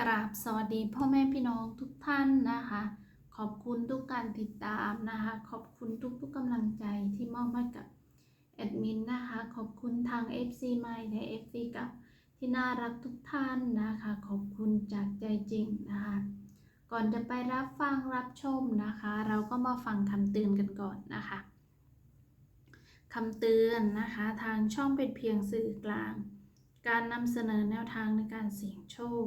กราบสวัสดีพ่อแม่พี่น้องทุกท่านนะคะ ขอบคุณทุกการติดตามนะคะ ขอบคุณทุกๆกำลังใจที่มอบให้กับแอดมินนะคะ ขอบคุณทาง FC ใหม่และ FC เกับที่น่ารักทุกท่านนะคะ ขอบคุณจากใจจริงนะคะ ก่อนจะไปรับฟังรับชมนะคะ เราก็มาฟังคำเตือนกันก่อนนะคะคำเตือนนะคะทางช่องเป็นเพียงสื่อกลาง การนำเสนอแนวทางในการเสี่ยงโชค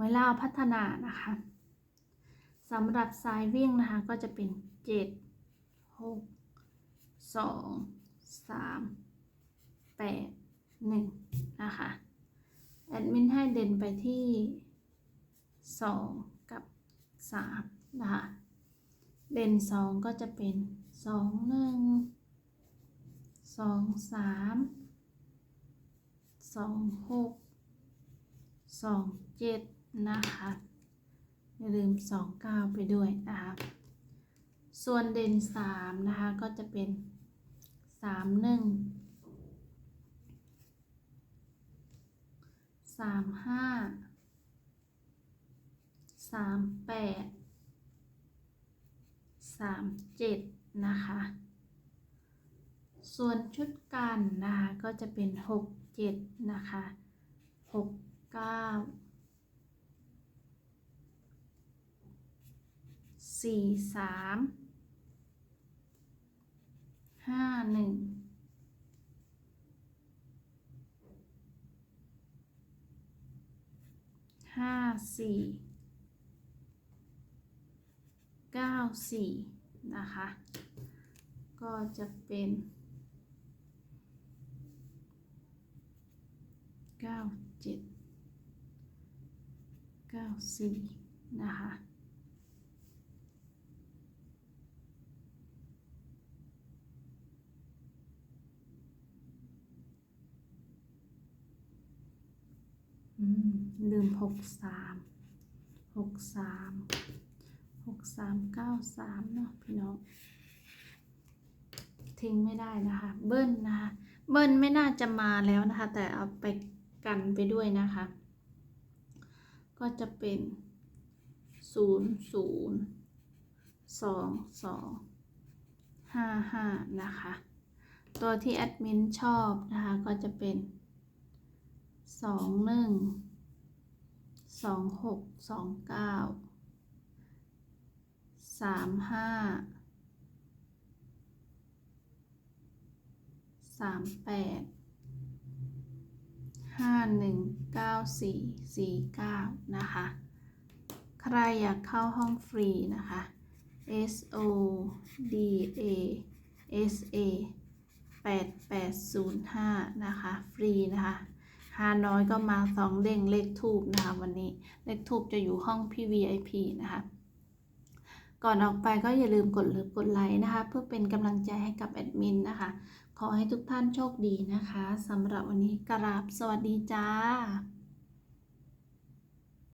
ไว้ล่าพัฒนานะคะสำหรับสายวิ่งนะคะก็จะเป็น 7 6 2 3 8 1 นะคะ แอดมินให้เด่นไปที่ 2 กับ 3 นะคะ เด่น 2 ก็จะเป็น 2 1 2 3 2 6สองเจ็ด นะคะ อย่าลืม 29 ไปด้วยนะคะ ส่วนเด่น 3 นะคะ ก็จะเป็น 3 1 3 5 3 8 3 7 นะคะ ส่วนชุดกันนะคะ ก็จะเป็น 6 7 นะคะ 6 9 สี่สามห้าหนึ่งห้าสี่เก้าสี่นะคะ ก็จะเป็นเก้าเจ็ดเก้าสี่นะคะ ลืมหกสามหกสามหกสามเก้าสามเนาะพี่น้องทิ้งไม่ได้นะคะ เบิ้ลนะคะเบิ้ลไม่น่าจะมาแล้วนะคะ แต่เอาไปกันไปด้วยนะคะ ก็จะเป็นศูนย์ศูนย์สองสองห้าห้านะคะ ตัวที่แอดมินชอบนะคะ ก็จะเป็น สองหนึ่งสองหกสองเก้าสามห้าสามแปดห้าหนึ่งเก้าสี่สี่เก้านะคะ ใครอยากเข้าห้องฟรีนะคะ S O D A S A 8805 นะคะ ฟรีนะคะ ฮาน้อยก็มาสองเด้งเลขทูบนะคะวันนี้เลขทูบจะอยู่ห้องพี่ VIP นะคะก่อนออกไปก็อย่าลืมกดเลิฟกดไลค์นะคะ เพื่อเป็นกำลังใจให้กับแอดมินนะคะ ขอให้ทุกท่านโชคดีนะคะสำหรับวันนี้กราบสวัสดีจ้า